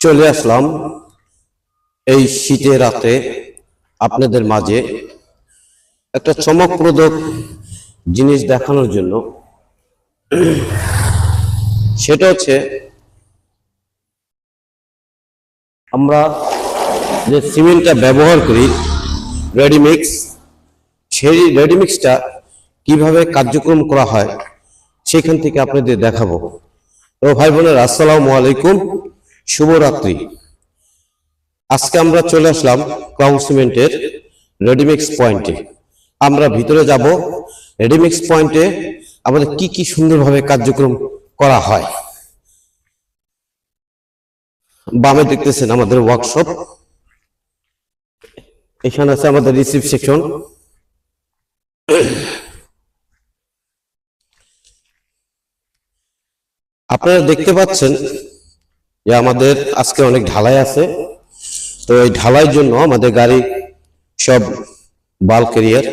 চলে আসলাম এই শীতের রাতে আপনাদের মাঝে একটা চমকপ্রদ জিনিস দেখানোর জন্য। সেটা হচ্ছে আমরা যে সিমেন্টটা ব্যবহার করি, রেডিমিক্স, সেই রেডিমিক্সটা কীভাবে কার্যক্রম করা হয়, সেখান থেকে আপনাদের দেখাবো। তো ভাই বোনের, আসসালামু আলাইকুম। শুভরাত্রি। আজকে আমরা চলে আসলাম ক্রাউন সিমেন্টের রেডিমিক্স পয়েন্টে। আমরা ভিতরে যাব। রেডিমিক্স পয়েন্টে আমাদের কি কি সুন্দরভাবে কার্যক্রম করা হয়। বামে দেখতেছেন আমাদের ওয়ার্কশপ এখানে আছে আমাদের রিসিভ সেকশন আপনারা দেখতে পাচ্ছেন যে আমাদের আজকে অনেক ঢালাই আছে। তো এই ঢালাইয়ের জন্য আমাদের গাড়ি সব বাল ক্যারিয়ার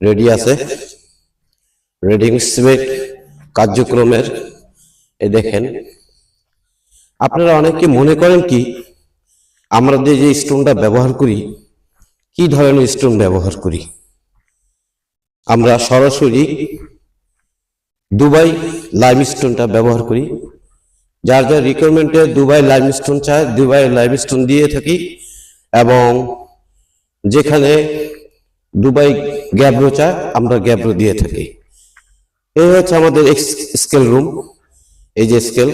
রেডি আছে। রেডিং সিমেন্ট কার্যক্রমের এ দেখেন। আপনারা অনেকে মনে করেন কি আমরা যে যে স্টোনটা ব্যবহার করি কি ধরনের স্টোন ব্যবহার করি? আমরা সরাসরি দুবাই লাইমস্টোনটা ব্যবহার করি। যার যার রিকোয়ারমেন্টে দুবাই লাইমস্টোন চায়, দুবাই লাইমস্টোন দিয়ে থাকি এবং যেখানে দুবাই গ্যাব্রো চায়, আমরা গ্যাব্রো দিয়ে থাকি। এই হচ্ছে আমাদের স্কেল রুম এই যে স্কেল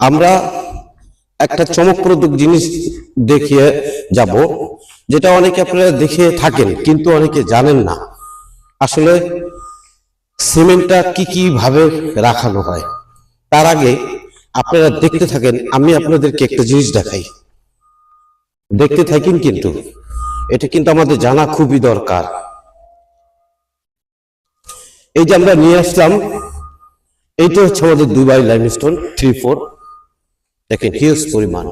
আমরা একটা চমকপ্রদ জিনিস দেখিয়ে যাব, যেটা অনেকে আপনারা দেখে থাকেন, কিন্তু অনেকে জানেন না। আসলে সিমেন্টটা কি কি ভাবে রাখানো হয়? তার আগে আপনারা দেখতে থাকেন, আমি আপনাদেরকে একটা জিনিস দেখাই। দেখতে থাকেন কিন্তু, এটা কিন্তু আমাদের জানা খুবই দরকার। এই যে আমরা নিয়ে আসলাম, এইটা হচ্ছে আমাদের দুবাই লাইমস্টোন থ্রি ফোর দেখেন হিউজ পরিমাণ।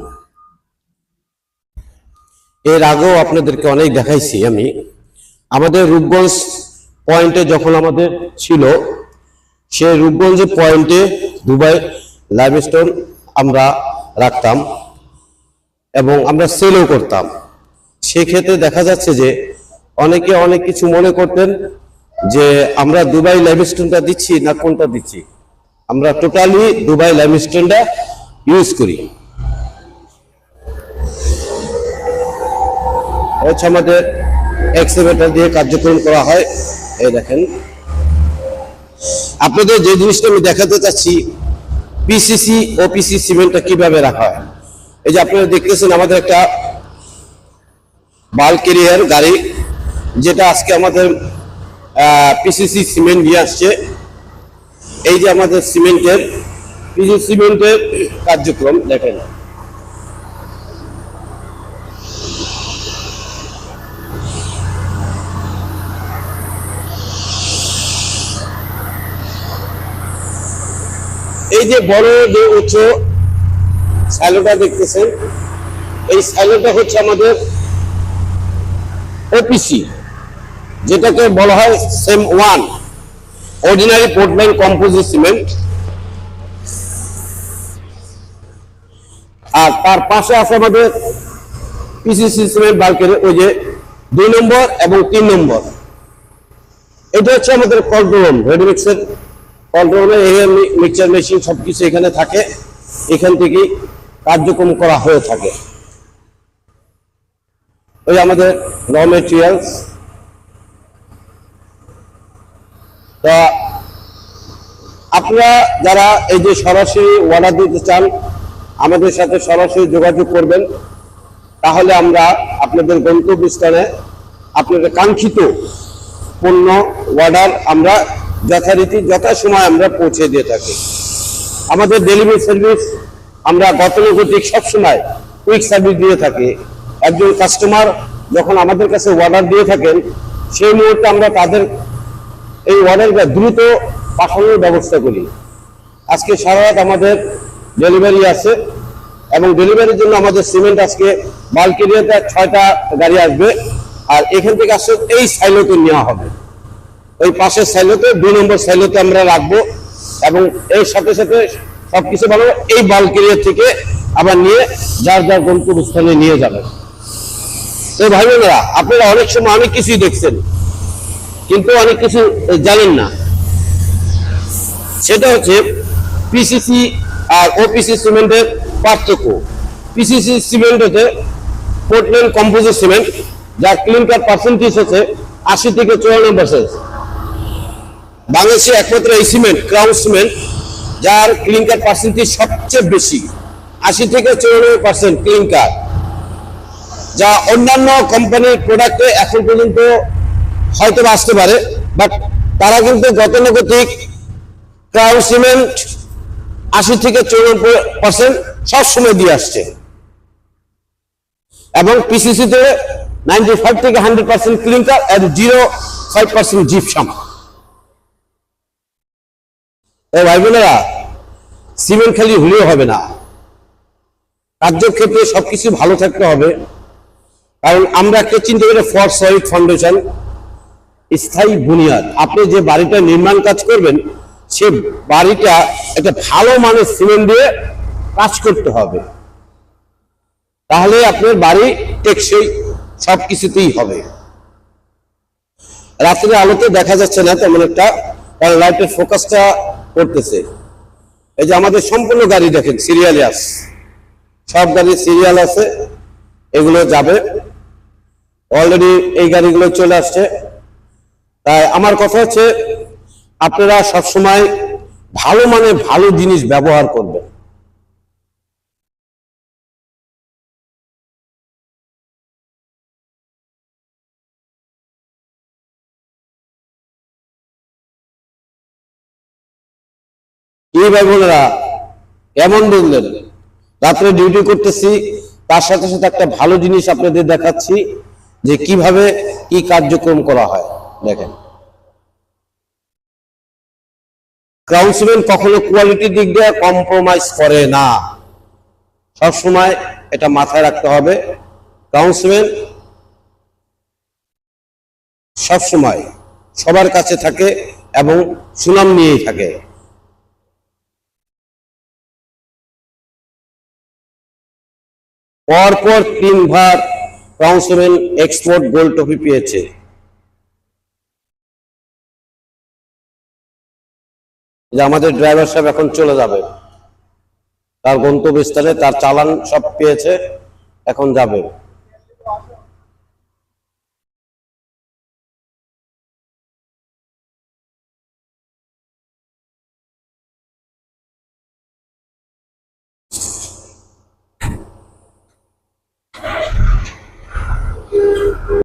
এর আগেও আপনাদেরকে অনেক দেখাইছি আমি। আমাদের রূপগঞ্জ পয়েন্টে যখন আমাদের ছিল সেই রূপগঞ্জ পয়েন্টে দুবাই লাইমস্টোন আমরা রাখতাম এবং আমরা সেলও করতাম। সেক্ষেত্রে দেখা যাচ্ছে যে অনেকে অনেক কিছু মনে করতেন যে আমরা দুবাই লাইমস্টোনটা দিচ্ছি না কোনটা দিচ্ছি? আমরা টোটালি দুবাই লাইমস্টোনটা ইউজ করি। হচ্ছে আমাদের এক্সিভেটার দিয়ে কার্যক্রম করা হয়। এই দেখেন। আপনাদের যে জিনিসটা আমি দেখাতে চাচ্ছি পিসিসি ও পিসি সিমেন্টটা কীভাবে রাখা হয়? এই যে আপনারা দেখতেছেন আমাদের একটা বাল কেরিয়ার গাড়ি, যেটা আজকে আমাদের পিসিসি সিমেন্ট নিয়ে আসছে। এই যে আমাদের সিমেন্টের পিসি সিমেন্টের কার্যক্রম, দেখেন। এই যে বড় যে উচ্চ স্যালোটা দেখতেছেন, এই স্যালোটা হচ্ছে আমাদের ওপিসি যেটাকে বলা হয় same one ordinary Portland composite cement আর তার পাশে আছে আমাদের পিসিসি সিমেন্ট বাল্কের ওই যে দুই নম্বর এবং তিন নম্বর। এটা হচ্ছে আমাদের রুম রেডিমিক্সের কন্ট্রোল মিক্সচার মেশিন সবকিছু এখানে থাকে। এখান থেকেই কার্যক্রম করা হয়ে থাকে। ওই আমাদের র মেটেরিয়ালস তা আপনারা যারা এই যে সরাসরি অর্ডার দিতে চান, আমাদের সাথে সরাসরি যোগাযোগ করবেন। তাহলে আমরা আপনাদের গন্তব্যস্থানে আপনাদের কাঙ্ক্ষিত পণ্য অর্ডার আমরা যথারীতি যথাসময় আমরা পৌঁছে দিয়ে থাকি। আমাদের ডেলিভারি সার্ভিস আমরা গতানুগতিক সবসময় কুইক সার্ভিস দিয়ে থাকি। একজন কাস্টমার যখন আমাদের কাছে অর্ডার দিয়ে থাকেন, সেই মুহূর্তে আমরা তাদের এই অর্ডারটা দ্রুত পাঠানোর ব্যবস্থা করি। আজকে সারা রাত আমাদের ডেলিভারি আছে এবং ডেলিভারির জন্য আমাদের সিমেন্ট আজকে বাল্ক এরিয়াতে ছয়টা গাড়ি আসবে। আর এখান থেকে আসলে এই সাইলোতে নেওয়া হবে। ওই পাশের সাইলোতে দুই নম্বর সাইলোতে আমরা রাখব এবং এর সাথে সাথে সবকিছু ভালো এই বাল্ক থেকে আবার নিয়ে যার যার গন্তব্যস্থানে নিয়ে যাবেন তো ভাই বোনেরা, আপনারা অনেক সময় অনেক কিছুই দেখছেন, কিন্তু অনেক কিছু জানেন না। সেটা হচ্ছে পিসিসি আর ওপিসি সিমেন্টের পার্থক্য। পিসিসি সিমেন্ট হচ্ছে পোর্টল্যান্ড কম্পোজিট সিমেন্ট যার ক্লিনকার পার্সেন্টেজ হচ্ছে আশি থেকে চুরানব্বই পার্সেন্ট বাংলাদেশে একমাত্র এই সিমেন্ট, ক্রাউন সিমেন্ট, যার ক্লিনকার পার্সেন্টেজ সবচেয়ে বেশি, আশি থেকে চুরানব্বই পার্সেন্ট ক্লিনকার যা অন্যান্য কোম্পানির প্রোডাক্টে এখন পর্যন্ত হয়তো আসতে পারে বাট তারা কিন্তু গতানুগতিক ক্রাউন সিমেন্ট আশি থেকে চৌরানব্বই পার্সেন্ট সবসময় দিয়ে আসছে। এবং পিসিসিতে নাইনটি ফাইভ থেকে হান্ড্রেড পার্সেন্ট ক্লিনকার আর জিরো ফাইভ পার্সেন্ট জিপসাম ও ভাই বোনেরা, সিমেন্ট খালি হলেও হবে না। কার্যক্ষেত্রে সবকিছু ভালো থাকতে হবে। কারণ আমরা একটা চিন্তা করি ফর সলিড ফাউন্ডেশন স্থায়ী বুনিয়াদ। আপনি যে বাড়িটা নির্মাণ কাজ করবেন, সে বাড়িটা একটা ভালো মানের সিমেন্ট দিয়ে কাজ করতে হবে। তাহলে আপনার বাড়ি টেকসই সব কিছুতেই হবে। রাত্রে আলোতে দেখা যাচ্ছে না, তেমন একটা। লাইটের ফোকাসটা করতেছে এই যে আমাদের সম্পূর্ণ গাড়ি দেখেন সিরিয়ালে আস সব গাড়ি সিরিয়াল আছে, এগুলো যাবে। অলরেডি এই গাড়িগুলো চলে আসছে। তাই আমার কথা হচ্ছে, আপনারা সবসময় ভালো মানে ভালো জিনিস ব্যবহার করবেন। ভাই বোনেরা কেমন বুঝলেন রাত্রে ডিউটি করতেছি, তার সাথে সাথে একটা ভালো জিনিস আপনাদের দেখাচ্ছি, যে কীভাবে কি কার্যক্রম করা হয়। দেখেন। ক্রাউন কখনো কোয়ালিটির দিক দিয়ে কম্প্রোমাইজ করে না। সব সময় এটা মাথায় রাখতে হবে। ক্রাউন সিমেন্ট সব সময় সবার কাছে থাকে এবং সুনাম নিয়েই থাকে। পরপর তিনবার কাউন্সিল এক্সপোর্ট গোল্ড ট্রফি পেয়েছে। যে আমাদের ড্রাইভার সাহেব এখন চলে যাবে। তার গন্তব্যস্থলে তার চালান সব পেয়েছে, এখন যাবে।